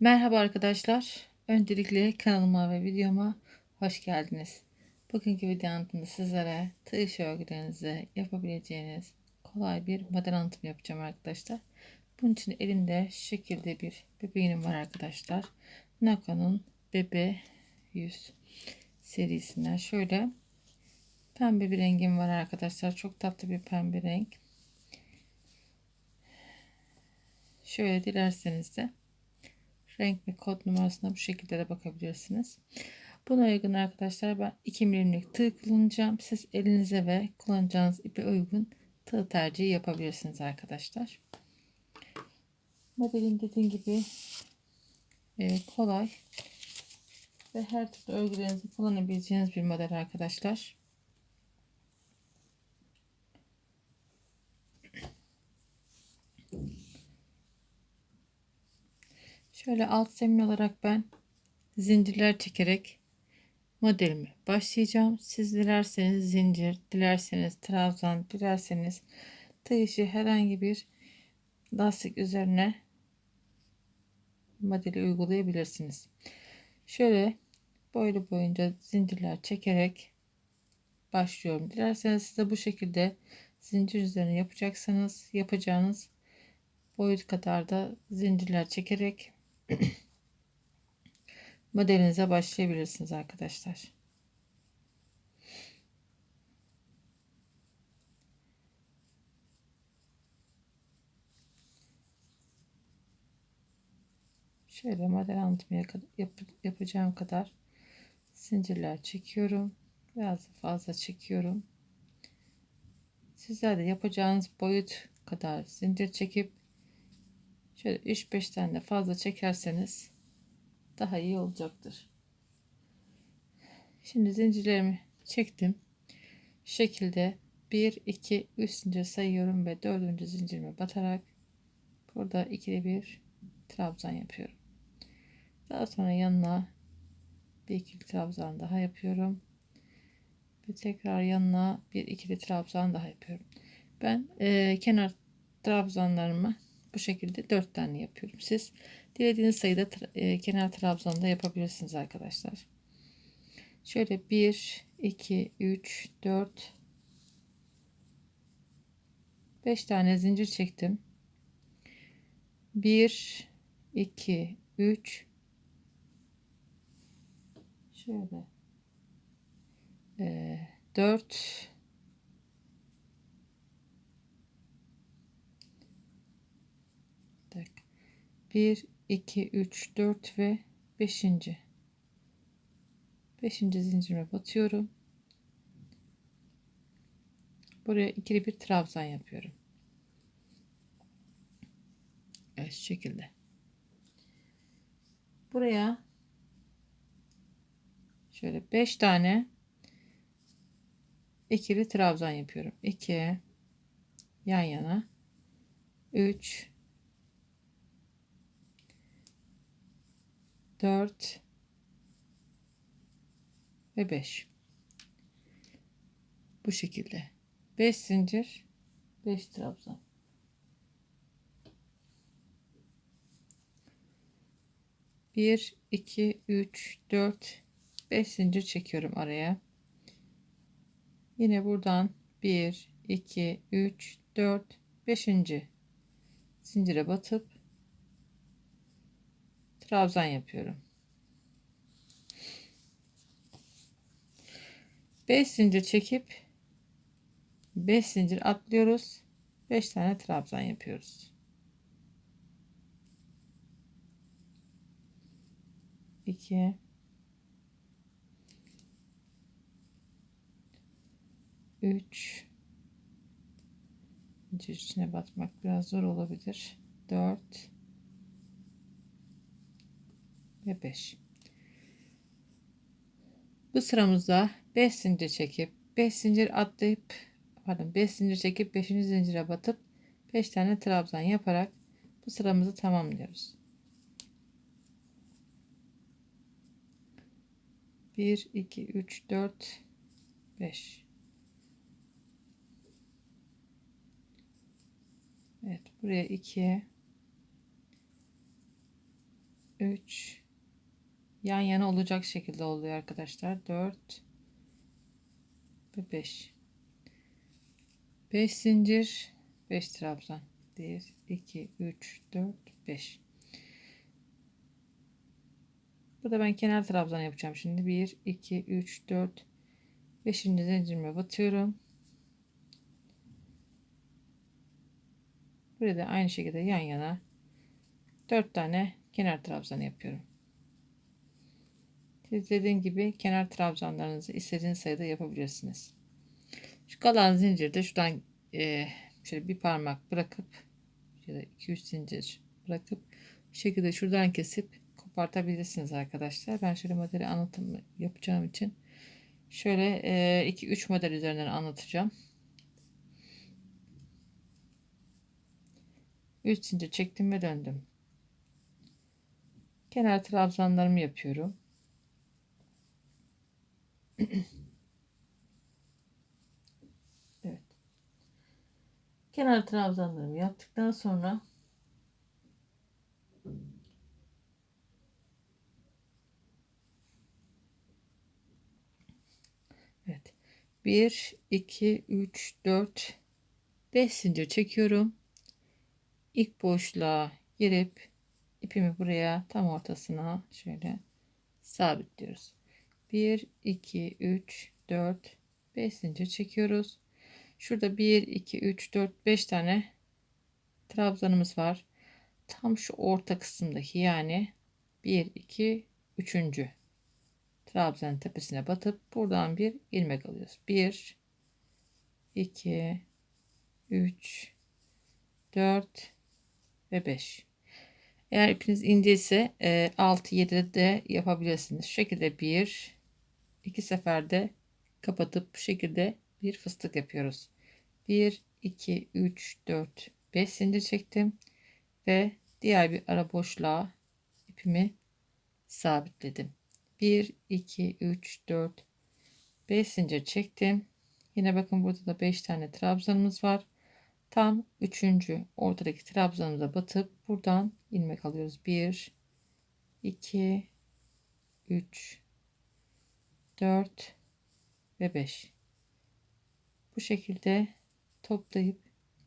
Merhaba arkadaşlar. Öncelikle kanalıma ve videoma hoş geldiniz. Bugünkü video anlatımda sizlere tığ işi örgülerinize yapabileceğiniz kolay bir model anlatımı yapacağım arkadaşlar. Bunun için elimde şu şekilde bir bebeğim var arkadaşlar. Nako'nun Bebe 100 serisinden şöyle pembe bir rengim var arkadaşlar. Çok tatlı bir pembe renk. Şöyle dilerseniz de renk ve kod numarasına bu şekilde de bakabilirsiniz. Buna uygun arkadaşlar ben 2 milimlik tığ kullanacağım. Siz elinize ve kullanacağınız ipe uygun tığ tercihi yapabilirsiniz arkadaşlar. Modelin dediğim gibi e, kolay ve her türlü örgülerinizi kullanabileceğiniz bir model arkadaşlar. Şöyle alt zemin olarak ben zincirler çekerek modelimi başlayacağım. Siz dilerseniz zincir, dilerseniz trabzan, dilerseniz tığ herhangi bir lastik üzerine modeli uygulayabilirsiniz. Şöyle boylu boyunca zincirler çekerek başlıyorum. Dilerseniz size bu şekilde zincir üzerine yapacaksanız yapacağınız boyut kadar da zincirler çekerek modelinize başlayabilirsiniz arkadaşlar. Şöyle model anlatmaya yap, yapacağım kadar zincirler çekiyorum. Biraz fazla çekiyorum. Sizler de yapacağınız boyut kadar zincir çekip Şöyle 3-5 tane de fazla çekerseniz daha iyi olacaktır. Şimdi zincirlerimi çektim. Şu şekilde 1 2 3 zincir sayıyorum ve 4. zincirime batarak burada ikili bir trabzan yapıyorum. Daha sonra yanına bir ikili trabzan daha yapıyorum. Ve tekrar yanına bir ikili trabzan daha yapıyorum. Ben e, kenar trabzanlarımı bu şekilde 4 tane yapıyorum. Siz dilediğiniz sayıda e, kenar trabzanında yapabilirsiniz arkadaşlar. Şöyle 1, 2, 3, 4, 5 tane zincir çektim. 1, 2, 3, şöyle e, 4, 1 2 3 4 ve 5. 5. zincirime batıyorum. Buraya ikili bir trabzan yapıyorum. Evet şu şekilde. Buraya şöyle 5 tane ikili trabzan yapıyorum. 2 yan yana 3 4 ve 5 bu şekilde. 5 zincir 5 trabzan. Bir iki üç dört beş zincir çekiyorum araya. Yine buradan bir iki üç dört beşinci zincire batıp trabzan yapıyorum. 5 zincir çekip 5 zincir atlıyoruz. 5 tane trabzan yapıyoruz. 2 3 zincir içine batmak biraz zor olabilir. 4 ve 5. Bu sıramızda 5 zincir çekip 5 zincir atlayıp pardon 5 zincir çekip 5. zincire batıp 5 tane trabzan yaparak bu sıramızı tamamlıyoruz. 1 2 3 4 5 Evet buraya 2 3 yan yana olacak şekilde oluyor arkadaşlar. 4 ve 5. 5 zincir, 5 trabzan. 1 2 3 4 5. Burada ben kenar trabzan yapacağım şimdi. 1 2 3 4 5. zincirime batıyorum. Burada aynı şekilde yan yana 4 tane kenar trabzan yapıyorum. Dediğim gibi kenar trabzanlarınızı istediğiniz sayıda yapabilirsiniz. Şu kalan zincirde şuradan e, şöyle bir parmak bırakıp ya da 2-3 zincir bırakıp bu şekilde şuradan kesip kopartabilirsiniz arkadaşlar. Ben şöyle modeli anlatım yapacağım için şöyle 2-3 e, model üzerinden anlatacağım. 3 zincir çektim ve döndüm. Kenar trabzanlarımı yapıyorum. evet. Kenar trabzanlarımı yaptıktan sonra Evet. 1 2 3 4 5 zincir çekiyorum. İlk boşluğa girip ipimi buraya tam ortasına şöyle sabitliyoruz. 1 2 3 4 5 zincir çekiyoruz. Şurada 1 2 3 4 5 tane trabzanımız var. Tam şu orta kısımdaki yani 1 2 3. trabzanın tepesine batıp buradan bir ilmek alıyoruz. 1 2 3 4 ve 5. Eğer ipiniz inceyse e, 6 7 de yapabilirsiniz. Şu şekilde bir iki seferde kapatıp bu şekilde bir fıstık yapıyoruz. 1 2 3 4 5 zincir çektim ve diğer bir ara boşluğa ipimi sabitledim. 1 2 3 4 5 zincir çektim. Yine bakın burada da 5 tane trabzanımız var. Tam üçüncü ortadaki trabzanımıza batıp buradan ilmek alıyoruz. 1 2 3 4 ve 5 bu şekilde toplayıp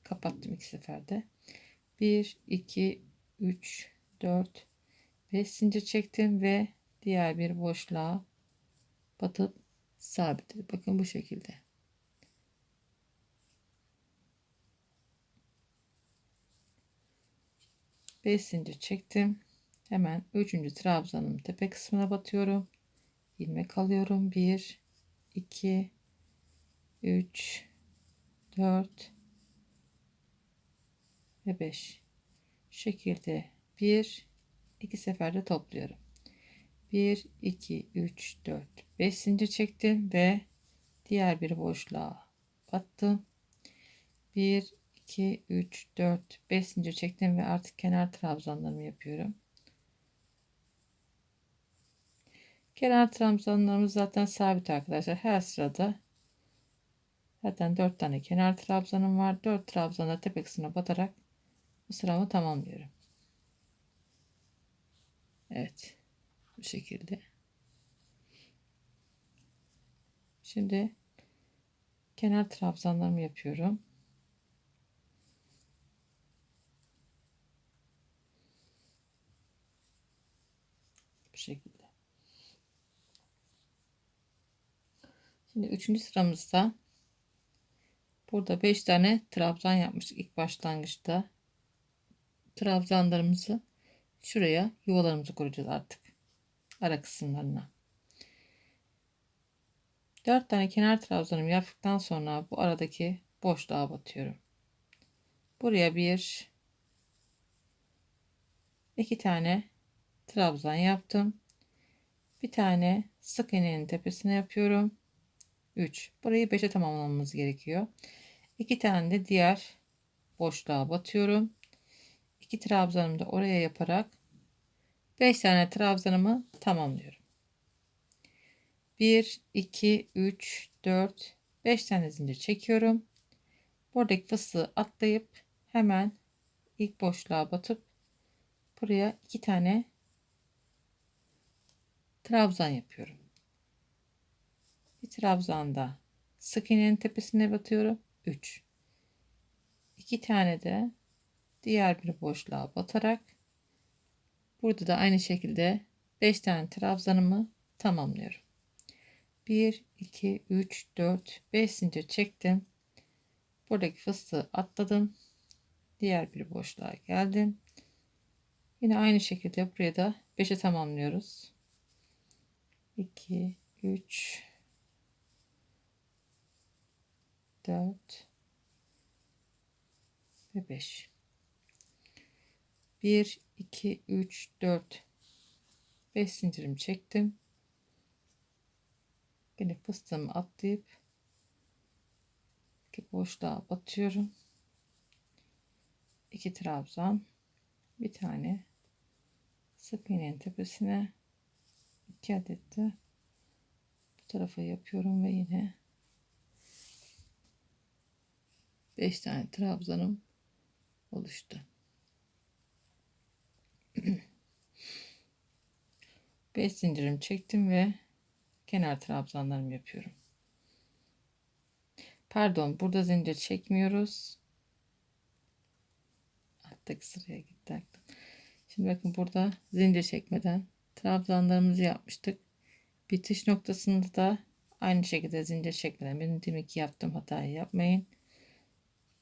kapattım iki seferde 1 2 3 4 5 zincir çektim ve diğer bir boşluğa batıp sabitledim bakın bu şekilde 5 zincir çektim. Hemen 3. trabzanın tepe kısmına batıyorum. İlmek alıyorum. 1 2 3 4 ve 5 şekilde 1 2 seferde topluyorum. 1 2 3 4 5 zincir çektim ve diğer bir boşluğa battım. 1 2, 3, 4, 5 zincir çektim ve artık kenar trabzanlarımı yapıyorum. Kenar trabzanlarımız zaten sabit arkadaşlar. Her sırada zaten 4 tane kenar trabzanım var. 4 trabzana tepe kısmına batarak bu sıramı tamamlıyorum. Evet. Bu şekilde. Şimdi kenar trabzanlarımı yapıyorum. şekilde. Şimdi üçüncü sıramızda burada 5 tane trabzan yapmıştık ilk başlangıçta. Trabzanlarımızı şuraya yuvalarımızı kuracağız artık. Ara kısımlarına. 4 tane kenar trabzanımı yaptıktan sonra bu aradaki boşluğa batıyorum. Buraya bir iki tane trabzan yaptım. Bir tane sık iğnenin tepesine yapıyorum. 3. Burayı 5'e tamamlamamız gerekiyor. 2 tane de diğer boşluğa batıyorum. 2 trabzanımı da oraya yaparak 5 tane trabzanımı tamamlıyorum. 1 2 3 4 5 tane zincir çekiyorum. Buradaki fıstığı atlayıp hemen ilk boşluğa batıp buraya 2 tane trabzan yapıyorum. Trabzanda sık iğnenin tepesine batıyorum. 3. 2 tane de diğer bir boşluğa batarak burada da aynı şekilde 5 tane trabzanımı tamamlıyorum. 1 2 3 4 5 zincir çektim. Buradaki fıstığı atladım. Diğer bir boşluğa geldim. Yine aynı şekilde buraya da 5'e tamamlıyoruz. 2 3 4 ve 5 1 2 3 4 5 zincirimi çektim. Yine fıstığımı atlayıp iki boşluğa batıyorum. 2 trabzan bir tane sık iğnenin tepesine 2 adet de bu tarafa yapıyorum ve yine 5 tane trabzanım oluştu. 5 zincirim çektim ve kenar trabzanlarımı yapıyorum. Pardon burada zincir çekmiyoruz. Alttaki sıraya gitti aklım. Şimdi bakın burada zincir çekmeden trabzanlarımızı yapmıştık. Bitiş noktasında da aynı şekilde zincir çekmeden benim demek ki yaptığım hatayı yapmayın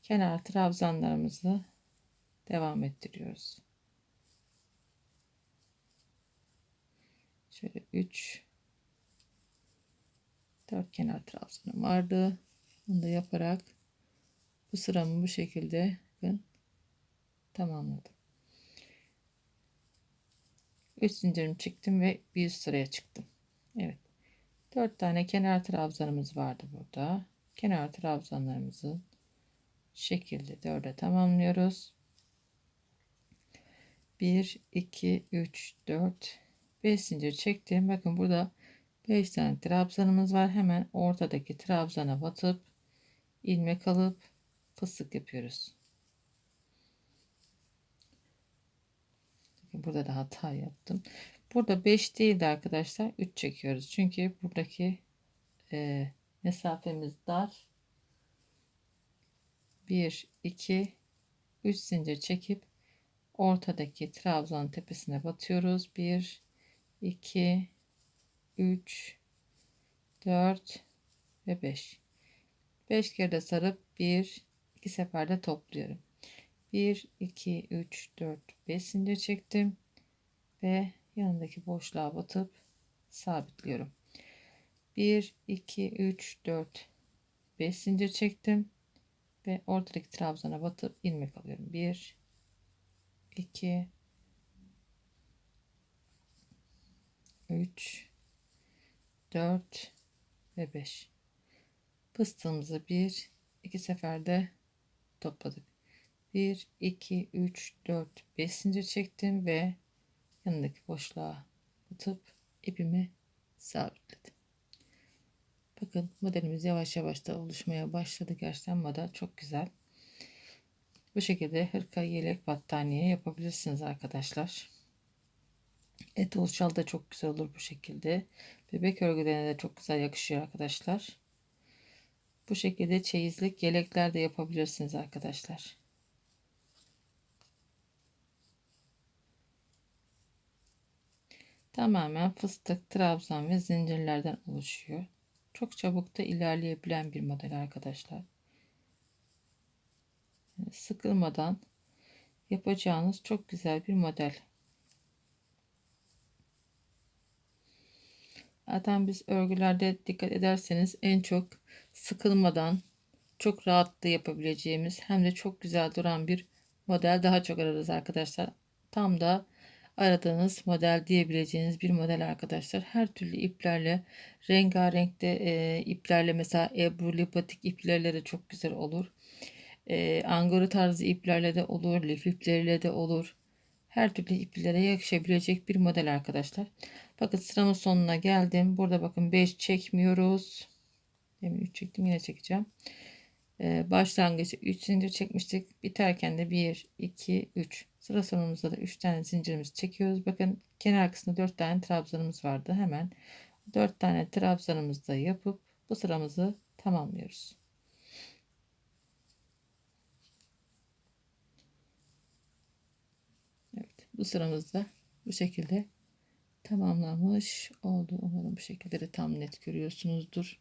kenar trabzanlarımızı devam ettiriyoruz. Şöyle 3 4 kenar trabzanım vardı. Bunu da yaparak bu sıramı bu şekilde tamamladım. 3 zincirimi çektim ve bir üst sıraya çıktım. Evet. 4 tane kenar trabzanımız vardı burada. Kenar trabzanlarımızın şekilde dörde tamamlıyoruz. 1 2 3 4 5 zincir çektim. Bakın burada 5 tane trabzanımız var. Hemen ortadaki trabzana batıp ilmek alıp fıstık yapıyoruz. Burada da hata yaptım. Burada 5 değil de arkadaşlar 3 çekiyoruz. Çünkü buradaki e, mesafemiz dar. 1 2 3 zincir çekip ortadaki trabzan tepesine batıyoruz. 1 2 3 4 ve 5 5 kere de sarıp 1 2 seferde topluyorum. 1 2 3 4 5 zincir çektim ve yanındaki boşluğa batıp sabitliyorum. 1 2 3 4 5 zincir çektim ve ortadaki trabzana batıp ilmek alıyorum. 1 2 3 4 ve 5 fıstığımızı bir iki seferde topladık. 1 2 3 4 5 zincir çektim ve yanındaki boşluğa batıp ipimi sabitledim Bakın modelimiz yavaş yavaş da oluşmaya başladı. Gerçekten model çok güzel. Bu şekilde hırka, yelek, battaniye yapabilirsiniz arkadaşlar. Et oluşal da çok güzel olur bu şekilde. Bebek örgülerine de çok güzel yakışıyor arkadaşlar. Bu şekilde çeyizlik yelekler de yapabilirsiniz arkadaşlar. Tamamen fıstık, trabzan ve zincirlerden oluşuyor. Çok çabuk da ilerleyebilen bir model arkadaşlar. sıkılmadan yapacağınız çok güzel bir model. Zaten biz örgülerde dikkat ederseniz en çok sıkılmadan çok rahat da yapabileceğimiz hem de çok güzel duran bir model daha çok ararız arkadaşlar. Tam da aradığınız model diyebileceğiniz bir model arkadaşlar. Her türlü iplerle rengarenkte e, iplerle mesela ebru lipatik iplerle de çok güzel olur. E, angora tarzı iplerle de olur. Lif ipleriyle de olur. Her türlü iplere yakışabilecek bir model arkadaşlar. Bakın sıramın sonuna geldim. Burada bakın 5 çekmiyoruz. Demin 3 çektim yine çekeceğim. Ee, başlangıçta 3 zincir çekmiştik. Biterken de 1, 2, 3. Sıra sonumuzda da 3 tane zincirimizi çekiyoruz. Bakın kenar kısmında 4 tane trabzanımız vardı. Hemen 4 tane trabzanımızı da yapıp bu sıramızı tamamlıyoruz. Evet, bu sıramızda bu şekilde tamamlanmış oldu. Umarım bu şekilde de tam net görüyorsunuzdur.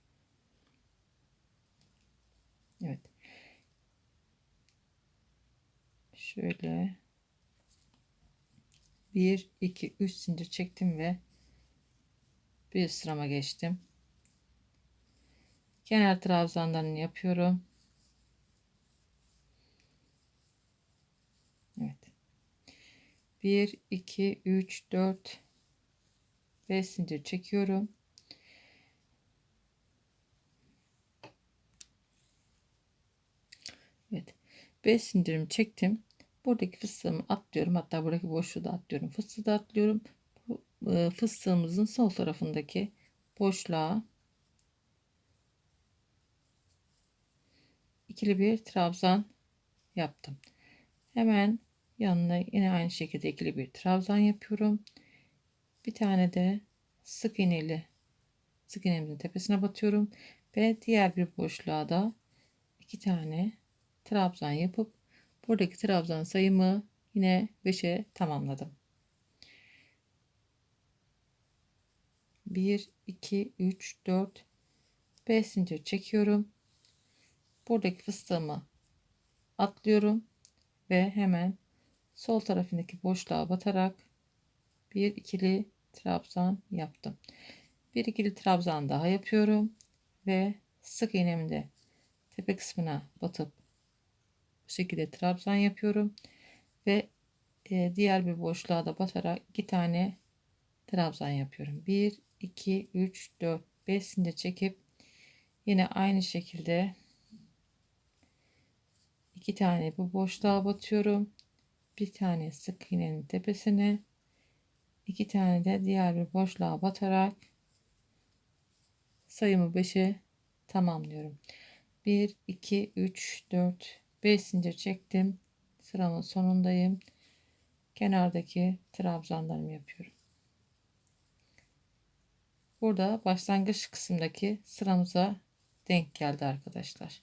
Evet. Şöyle 1 2 3 zincir çektim ve bir sırama geçtim. Kenar trabzanlarını yapıyorum. Evet. 1 2 3 4 5 zincir çekiyorum. Evet. 5 zincirimi çektim. Buradaki fıstığımı atlıyorum. Hatta buradaki boşluğu da atlıyorum. Fıstığı da atlıyorum. E, fıstığımızın sol tarafındaki boşluğa ikili bir trabzan yaptım. Hemen yanına yine aynı şekilde ikili bir trabzan yapıyorum. Bir tane de sık iğneli sık iğnemizin tepesine batıyorum ve diğer bir boşluğa da iki tane trabzan yapıp buradaki trabzan sayımı yine 5'e tamamladım. 1 2 3 4 5 zincir çekiyorum. Buradaki fıstığımı atlıyorum ve hemen sol tarafındaki boşluğa batarak bir ikili trabzan yaptım. Bir ikili trabzan daha yapıyorum ve sık iğnemi de tepe kısmına batıp bu şekilde trabzan yapıyorum ve e, diğer bir boşluğa da batarak iki tane trabzan yapıyorum. 1 2 3 4 5 zincir çekip yine aynı şekilde iki tane bu boşluğa batıyorum. Bir tane sık iğnenin tepesine iki tane de diğer bir boşluğa batarak sayımı 5'e tamamlıyorum. 1 2 3 4 5 zincir çektim. Sıramın sonundayım. Kenardaki trabzanlarımı yapıyorum. Burada başlangıç kısımdaki sıramıza denk geldi arkadaşlar.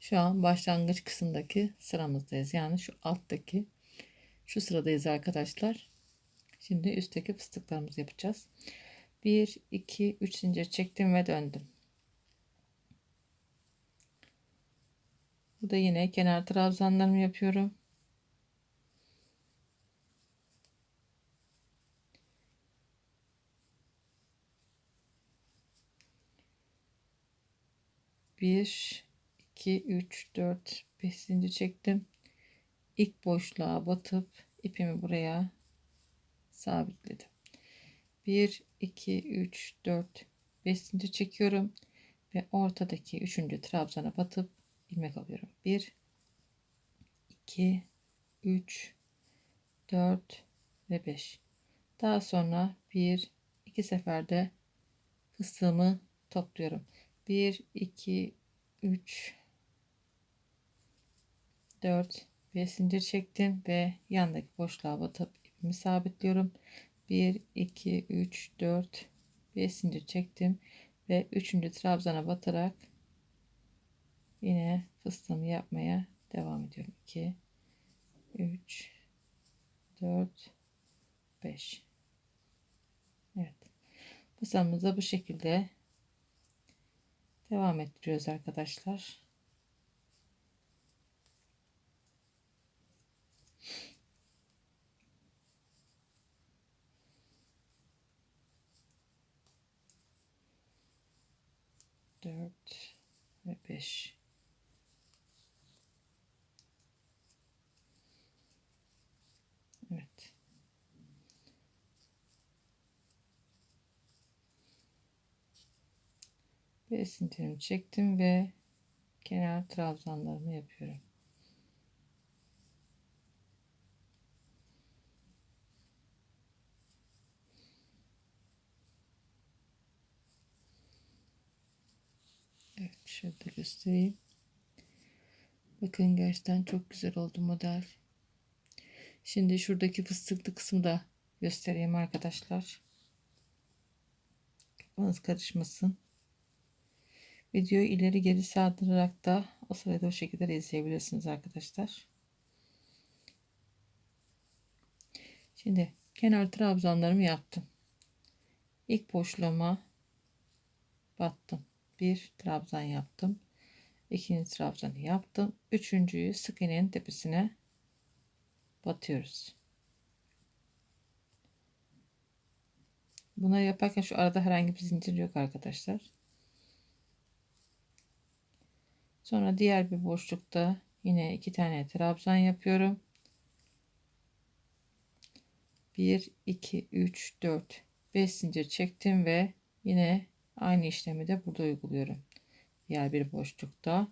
Şu an başlangıç kısımdaki sıramızdayız. Yani şu alttaki şu sıradayız arkadaşlar. Şimdi üstteki fıstıklarımızı yapacağız. 1 2 3 zincir çektim ve döndüm. Burada yine kenar trabzanlarımı yapıyorum. Bir, iki, üç, dört, beş zincir çektim. İlk boşluğa batıp ipimi buraya sabitledim. 1 2 3 4 5 zincir çekiyorum ve ortadaki üçüncü trabzana batıp ilmek alıyorum. 1 2 3 4 ve 5. Daha sonra 1 2 seferde fıstığımı topluyorum. 1 2 3 4 5 zincir çektim ve yandaki boşluğa batıp ipimi sabitliyorum. 1 2 3 4 5 zincir çektim ve 3. trabzana batarak yine fıstığımı yapmaya devam ediyorum. 2 3 4 5 Evet. Fıstığımızı bu şekilde devam ettiriyoruz arkadaşlar. Dört ve beş Evet. Beş zincirimi çektim ve kenar trabzanlarımı yapıyorum. Evet şöyle göstereyim. Bakın gerçekten çok güzel oldu model. Şimdi şuradaki fıstıklı kısmı da göstereyim arkadaşlar. Kafanız karışmasın. Videoyu ileri geri sardırarak da o sırada o şekilde de izleyebilirsiniz arkadaşlar. Şimdi kenar trabzanlarımı yaptım. İlk boşluğuma battım. Bir trabzan yaptım. İkinci trabzanı yaptım. Üçüncüyü sık iğnenin tepesine batıyoruz. Bunları yaparken şu arada herhangi bir zincir yok arkadaşlar. Sonra diğer bir boşlukta yine iki tane trabzan yapıyorum. 1 2 3 4 5 zincir çektim ve yine aynı işlemi de burada uyguluyorum. Diğer bir boşlukta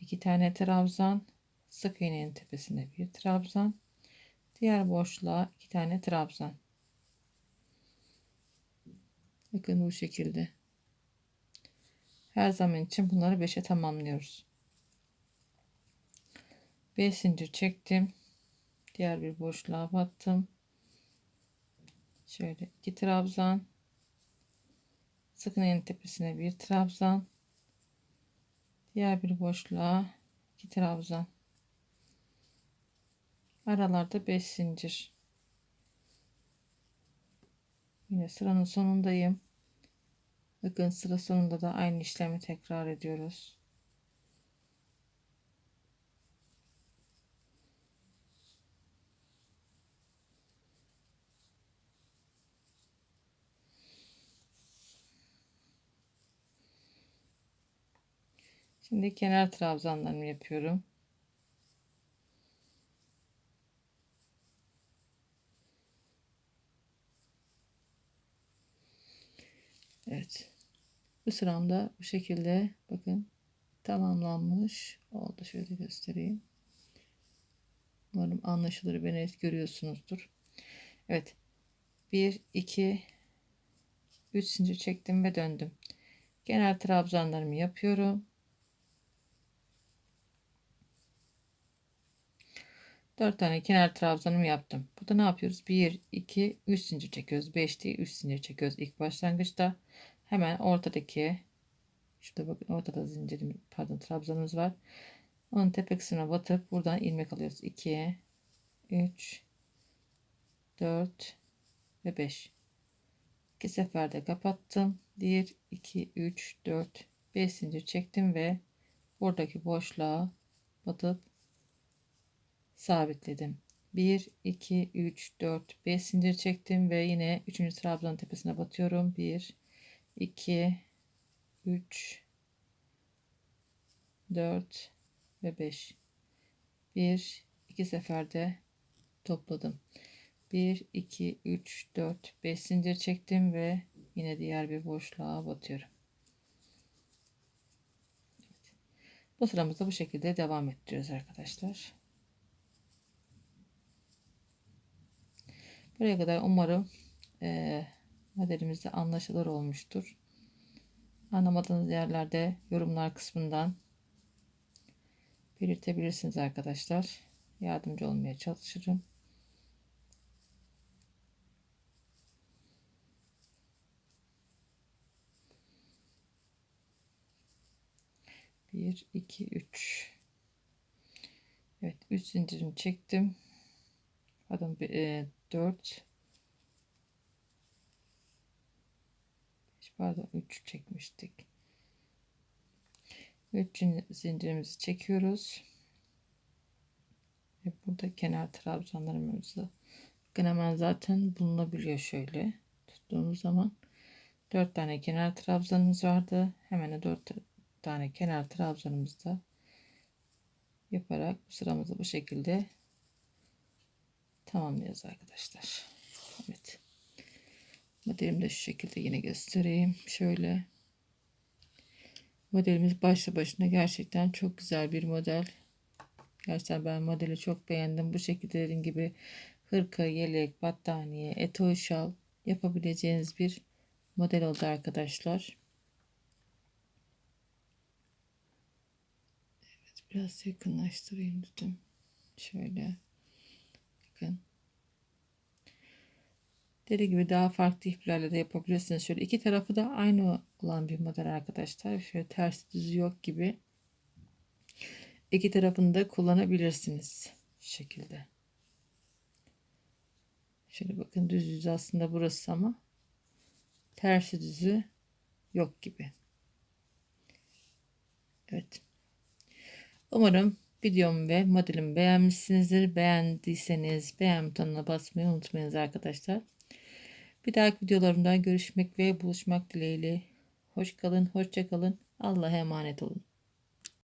iki tane trabzan, sık iğnenin tepesine bir trabzan, diğer boşluğa iki tane trabzan. Bakın bu şekilde. Her zaman için bunları 5'e tamamlıyoruz. 5 zincir çektim. Diğer bir boşluğa battım. Şöyle iki trabzan. Sık iğnenin tepesine bir trabzan. Diğer bir boşluğa iki trabzan. Aralarda 5 zincir. Yine sıranın sonundayım. Bakın sıra sonunda da aynı işlemi tekrar ediyoruz. Şimdi kenar trabzanlarımı yapıyorum. Evet. Bu sıramda bu şekilde bakın tamamlanmış oldu. Şöyle göstereyim. Umarım anlaşılır ve net görüyorsunuzdur. Evet. 1, 2, 3 zincir çektim ve döndüm. Genel trabzanlarımı yapıyorum. 4 tane kenar trabzanımı yaptım. Burada ne yapıyoruz? 1, 2, 3 zincir çekiyoruz. 5 değil 3 zincir çekiyoruz ilk başlangıçta. Hemen ortadaki şurada bakın ortada zincirim pardon trabzanımız var. Onun tepe kısmına batıp buradan ilmek alıyoruz. 2, 3, 4 ve 5. İki seferde kapattım. 1, 2, 3, 4, 5 zincir çektim ve buradaki boşluğa batıp sabitledim. 1, 2, 3, 4, 5 zincir çektim ve yine 3. trabzan tepesine batıyorum. 1, 2, 3, 4 ve 5. 1, 2 seferde topladım. 1, 2, 3, 4, 5 zincir çektim ve yine diğer bir boşluğa batıyorum. Bu sıramızda bu şekilde devam ettiriyoruz arkadaşlar. Buraya kadar umarım e, modelimizde anlaşılır olmuştur. Anlamadığınız yerlerde yorumlar kısmından belirtebilirsiniz arkadaşlar. Yardımcı olmaya çalışırım. Bir, iki, üç. Evet, üç zincirimi çektim. Pardon, e, dört. Pardon 3 çekmiştik. 3 zincirimizi çekiyoruz. Ve burada kenar trabzanlarımızı hemen zaten bulunabiliyor şöyle tuttuğumuz zaman 4 tane kenar trabzanımız vardı. Hemen 4 tane kenar trabzanımızda yaparak bu sıramızı bu şekilde tamamlıyoruz arkadaşlar. Evet. Modelimi de şu şekilde yine göstereyim. Şöyle. Modelimiz başlı başına gerçekten çok güzel bir model. Gerçekten ben modeli çok beğendim. Bu şekilde dediğim gibi hırka, yelek, battaniye, eto şal yapabileceğiniz bir model oldu arkadaşlar. Evet biraz yakınlaştırayım dedim. Şöyle Bakın. Dediğim gibi daha farklı iplerle de yapabilirsiniz. Şöyle iki tarafı da aynı olan bir model arkadaşlar. Şöyle ters düzü yok gibi. İki tarafını da kullanabilirsiniz. Şu şekilde. Şöyle bakın düz yüzü aslında burası ama tersi düzü yok gibi. Evet. Umarım videomu ve modelimi beğenmişsinizdir. Beğendiyseniz beğen butonuna basmayı unutmayınız arkadaşlar. Bir dahaki videolarımda görüşmek ve buluşmak dileğiyle. Hoş kalın, hoşça kalın. Allah'a emanet olun.